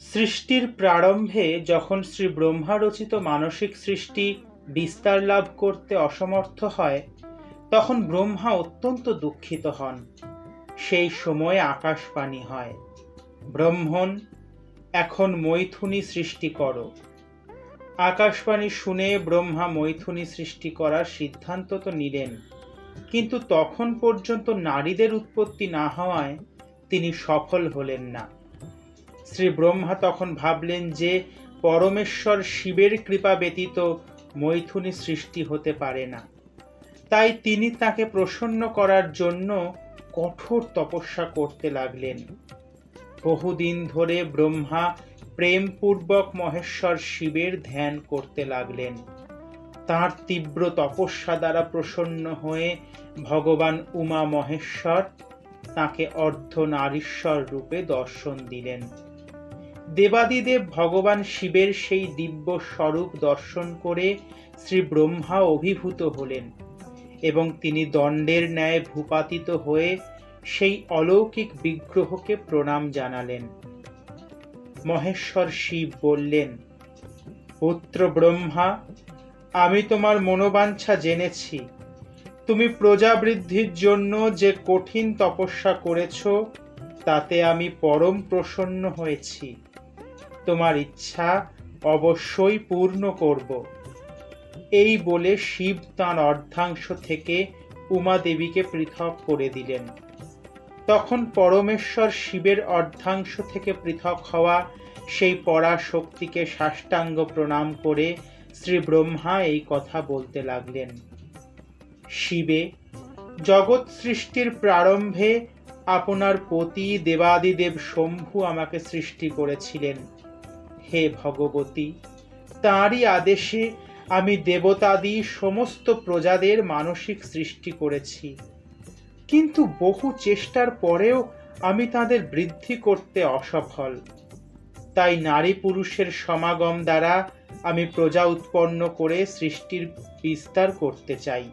সৃষ্টির প্রারম্ভে যখন শ্রী ব্রহ্মা রচিত মানসিক সৃষ্টি বিস্তার লাভ করতে অসমর্থ হয়, তখন ব্রহ্মা অত্যন্ত দুঃখিত হন। সেই সময়ে আকাশবাণী হয়, ব্রহ্মণ, এখন মৈথুনী সৃষ্টি করো। আকাশবাণী শুনে ব্রহ্মা মৈথুনী সৃষ্টি করার সিদ্ধান্ত তো নিলেন, কিন্তু তখন পর্যন্ত নারীদের উৎপত্তি না হওয়ায় তিনি সফল হলেন না। শ্রী ব্রহ্মা তখন ভাবলেন যে পরমেশ্বর শিবের কৃপা ব্যতীত মৈথুনী সৃষ্টি হতে পারে না। তাই তিনি তাকে প্রসন্ন করার জন্য কঠোর তপস্যা করতে লাগলেন। বহুদিন ধরে ব্রহ্মা প্রেমপূর্বক মহেশ্বর শিবের ধ্যান করতে লাগলেন। তার তীব্র তপস্যা দ্বারা প্রসন্ন হয়ে ভগবান উমা মহেশ্বর তাকে অর্ধ নারীশ্বর রূপে দর্শন দিলেন। দেবাদিদেব ভগবান শিবের সেই দিব্য স্বরূপ দর্শন করে শ্রী ব্রহ্মা অভিভূত হলেন এবং তিনি দণ্ডের ন্যায় ভূপাতিত হয়ে সেই অলৌকিক বিগ্রহকে প্রণাম জানালেন। মহেশ্বর শিব বললেন, পুত্র ব্রহ্মা, আমি তোমার মনোবাঞ্ছা জেনেছি। তুমি প্রজাবৃদ্ধির জন্য যে কঠিন তপস্যা করেছ, তাতে আমি পরম প্রসন্ন হয়েছি। তোমার ইচ্ছা অবশ্যই পূর্ণ করব। এই বলে শিব তাঁর অর্ধাংশ থেকে উমা দেবীকে পৃথক করে দিলেন। তখন পরমেশ্বর শিবের অর্ধাংশ থেকে পৃথক হওয়া সেই পরা শক্তিকে সাষ্টাঙ্গ প্রণাম করে শ্রী ব্রহ্মা এই কথা বলতে লাগলেন। শিবে, জগৎ সৃষ্টির প্রারম্ভে আপনার পতি দেবাদিদেব শম্ভু আমাকে সৃষ্টি করেছিলেন। হে ভগবতী, তাঁরই আদেশে আমি দেবতাদি সমস্ত প্রজাদের মানসিক সৃষ্টি করেছি। কিন্তু বহু চেষ্টার পরেও আমি তাদের বৃদ্ধি করতে অসফল। তাই নারী পুরুষের সমাগম দ্বারা আমি প্রজা উৎপন্ন করে সৃষ্টির বিস্তার করতে চাই।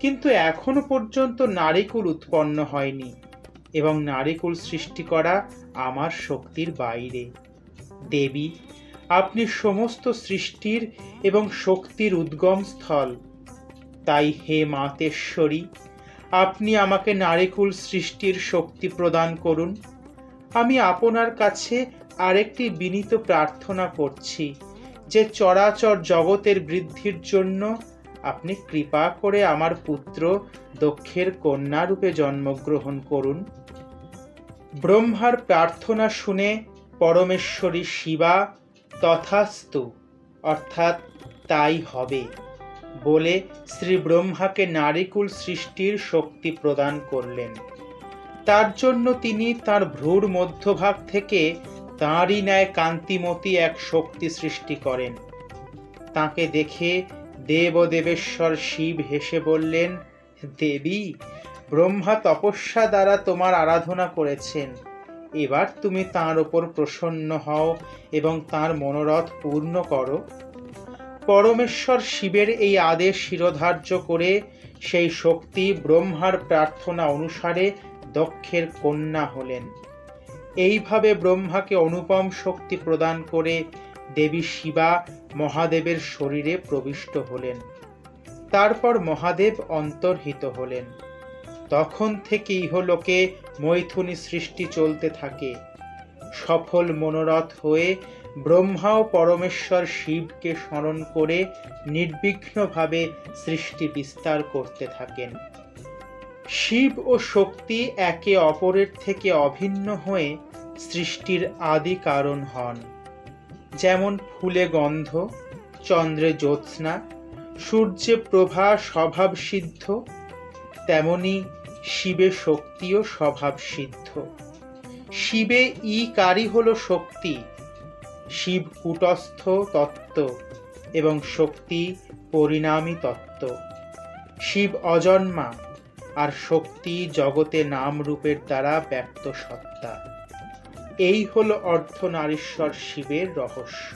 কিন্তু এখনও পর্যন্ত নারীকুল উৎপন্ন হয়নি এবং নারীকুল সৃষ্টি করা আমার শক্তির বাইরে। দেবী, আপনি সমস্ত সৃষ্টির এবং শক্তির উদ্গম স্থল। তাই হে মাতেশ্বরী, আপনি আমাকে নারীকুল সৃষ্টির শক্তি প্রদান করুন। আমি আপনার কাছে আরেকটি বিনীত প্রার্থনা করছি, যে চরাচর জগতের বৃদ্ধির জন্য আপনি কৃপা করে আমার পুত্র দক্ষের কন্যা রূপে জন্মগ্রহণ করুন। ব্রহ্মার প্রার্থনা শুনে পরমেশ্বরী শিবা তথাস্তু, অর্থাৎ তাই হবে বলে শ্রী ব্রহ্মাকে নারীকুল সৃষ্টির শক্তি প্রদান করলেন। তার জন্য তিনি তার ভ্রূর মধ্যভাগ থেকে তাঁরই ন্যায় কান্তিমতী এক শক্তি সৃষ্টি করেন। তাকে দেখে দেব দেবেশ্বর শিব হেসে বললেন, দেবী, ব্রহ্মা তপস্যা দ্বারা তোমার আরাধনা করেছেন। এবার তুমি তার ওপর প্রসন্ন হও এবং তার মনোরথ পূর্ণ করো। পরমেশ্বর শিবের এই আদেশ শিরোধার্য করে সেই শক্তি ব্রহ্মার প্রার্থনা অনুসারে দক্ষের কন্যা হলেন। এইভাবে ব্রহ্মাকে অনুপম শক্তি প্রদান করে দেবী শিবা মহাদেবের শরীরে প্রবিষ্ট হলেন। তারপর মহাদেব অন্তর্হিত হলেন। তখন থেকে ইহলোকে মৈথুনী সৃষ্টি চলতে থাকে। সফল মনোরথ হয়ে ব্রহ্মা ও পরমেশ্বর শিবকে স্মরণ করে নির্বিঘ্নভাবে সৃষ্টি বিস্তার করতে থাকেন। শিব ও শক্তি একে অপরের থেকে অভিন্ন হয়ে সৃষ্টির আদি কারণ হন। যেমন ফুলে গন্ধ, চন্দ্রে জ্যোৎস্না, সূর্যে প্রভা স্বভাব সিদ্ধ তেমনি শিবে শক্তিও স্বভাব সিদ্ধ। শিবে ই কারি হল শক্তি, শিব কুটস্থ তত্ত্ব এবং শক্তি পরিণামী তত্ত্ব। শিব অজন্মা আর শক্তি জগতে নাম রূপের দ্বারা ব্যক্ত সত্তা। এই হলো অর্ধনারীশ্বর শিবের রহস্য।